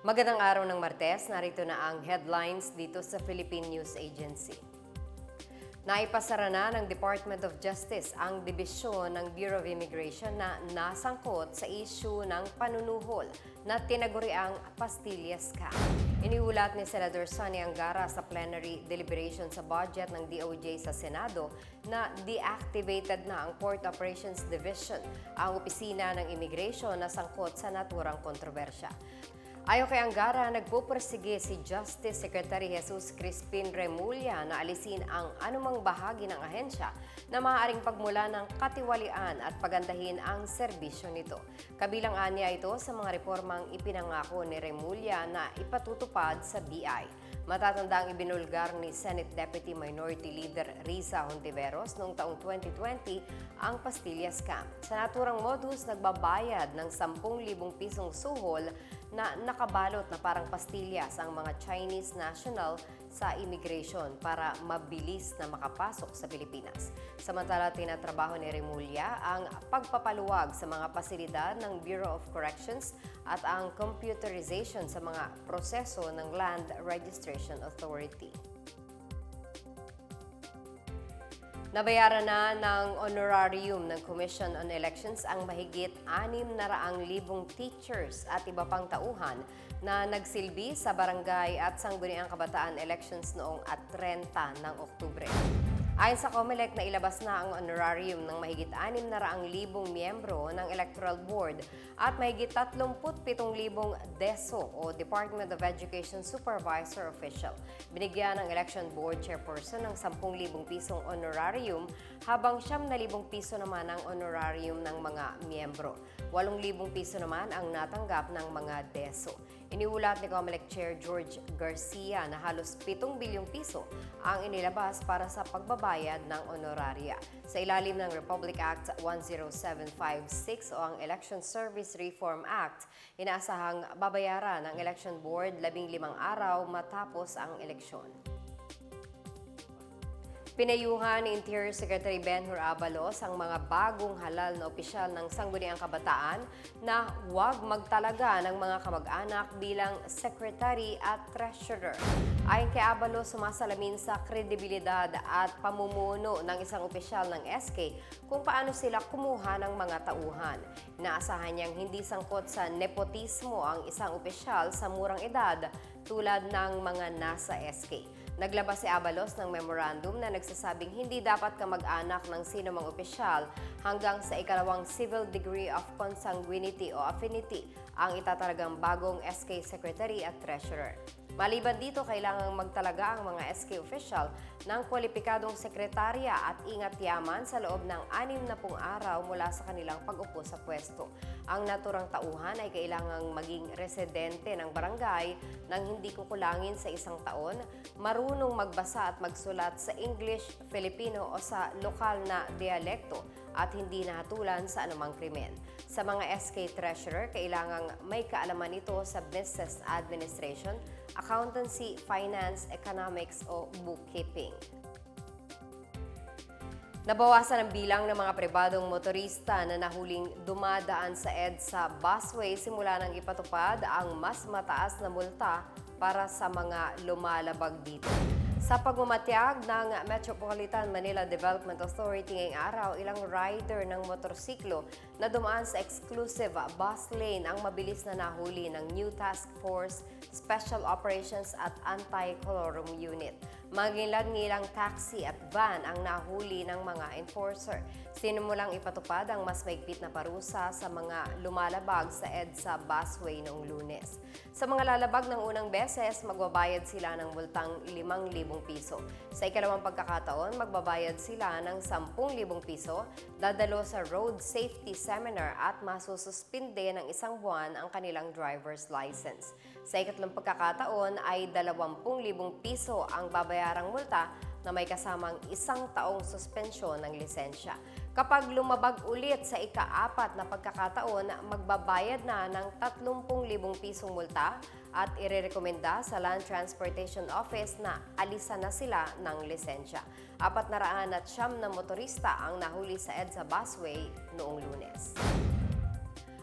Magandang araw ng Martes, narito na ang headlines dito sa Philippine News Agency. Naipasara na ng Department of Justice ang dibisyon ng Bureau of Immigration na nasangkot sa issue ng panunuhol na tinaguriang pastillas scam. Iniulat ni Senador Sonny Angara sa plenary deliberation sa budget ng DOJ sa Senado na deactivated na ang Port Operations Division, ang opisina ng immigration na sangkot sa naturang kontrobersya. Ayon kay Angara, nagpupursige si Justice Secretary Jesus Crispin Remulla na alisin ang anumang bahagi ng ahensya na maaaring pagmula ng katiwalian at pagandahin ang serbisyo nito. Kabilang anya ito sa mga reformang ipinangako ni Remulla na ipatutupad sa BI. Matatandang ibinulgar ni Senate Deputy Minority Leader Risa Hontiveros noong taong 2020 ang Pastilla Scam. Sa naturang modus, nagbabayad ng 10,000 pisong suhol na nakabalot na parang pastillas ang mga Chinese national sa immigration para mabilis na makapasok sa Pilipinas. Samantala, tinatrabaho ni Remulla ang pagpapaluwag sa mga pasilidad ng Bureau of Corrections at ang computerization sa mga proseso ng Land Registration Authority. Nabayaran na ng honorarium ng Commission on Elections ang mahigit 600,000 teachers at iba pang tauhan na nagsilbi sa barangay at sangguniang kabataan elections noong at 30 ng Oktubre. Ayon sa COMELEC na ilabas na ang honorarium ng mahigit 600,000 miyembro ng Electoral Board at mahigit 37,000 DESO o Department of Education Supervisor Official. Binigyan ng Election Board Chairperson ng 10,000 pisong honorarium habang 9,000 piso naman ang honorarium ng mga miyembro. 8,000 piso naman ang natanggap ng mga DESO. Iniulat ni COMELEC Chair George Garcia na halos 7 bilyong piso ang inilabas para sa pagbabayad ng honoraria. Sa ilalim ng Republic Act 10756 o ang Election Service Reform Act, inaasahang babayaran ng Election Board 15 araw matapos ang eleksyon. Pinayuhan ni Interior Secretary Benhur Abalos ang mga bagong halal na opisyal ng Sangguniang Kabataan na huwag magtalaga ng mga kamag-anak bilang Secretary at Treasurer. Ayon kay Abalos, sumasalamin sa kredibilidad at pamumuno ng isang opisyal ng SK kung paano sila kumuha ng mga tauhan. Inaasahan niyang hindi sangkot sa nepotismo ang isang opisyal sa murang edad tulad ng mga nasa SK. Naglabas si Abalos ng memorandum na nagsasabing hindi dapat kamag-anak ng sino mang opisyal hanggang sa ikalawang civil degree of consanguinity o affinity ang itatalagang bagong SK Secretary at Treasurer. Maliban dito, kailangang magtalaga ang mga SK official ng kwalipikadong sekretarya at ingat yaman sa loob ng 60 araw mula sa kanilang pag-upo sa pwesto. Ang naturang tauhan ay kailangang maging residente ng barangay nang hindi kukulangin sa isang taon, marunong magbasa at magsulat sa English, Filipino o sa lokal na dialekto at hindi nahatulan sa anumang krimen. Sa mga SK Treasurer, kailangang may kaalaman ito sa business administration, accountancy, finance, economics o bookkeeping. Nabawasan ang bilang ng mga pribadong motorista na nahuling dumadaan sa EDSA busway simula nang ipatupad ang mas mataas na multa para sa mga lumalabag dito. Sa pagmamatiyag ng Metropolitan Manila Development Authority ngayong araw, ilang rider ng motorsiklo na dumaan sa exclusive bus lane ang mabilis na nahuli ng New Task Force Special Operations at Anti-Colorum Unit. Magilang-ngilang taxi at van ang nahuli ng mga enforcer. Sinimulang ipatupad ang mas maigpit na parusa sa mga lumalabag sa EDSA busway noong lunes. Sa mga lalabag ng unang beses, magbabayad sila ng multang 5,000 piso. Sa ikalawang pagkakataon, magbabayad sila ng 10,000 piso, dadalo sa road safety seminar at masususpinde ng isang buwan ang kanilang driver's license. Sa ikatlong pagkakataon ay 20,000 piso ang babayarang multa na may kasamang isang taong suspensyon ng lisensya. Kapag lumabag ulit sa ika-apat na pagkakataon, magbabayad na ng 30,000 pisong multa at irerekomenda sa Land Transportation Office na alisan na sila ng lisensya. Apat na raan at siyam na motorista ang nahuli sa EDSA busway noong lunes.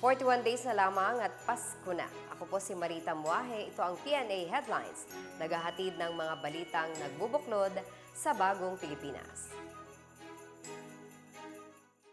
41 days na lamang at Pasko na. Ako po si Marita Muahe. Ito ang PNA Headlines. Naghahatid ng mga balitang nagbubuklod sa bagong Pilipinas.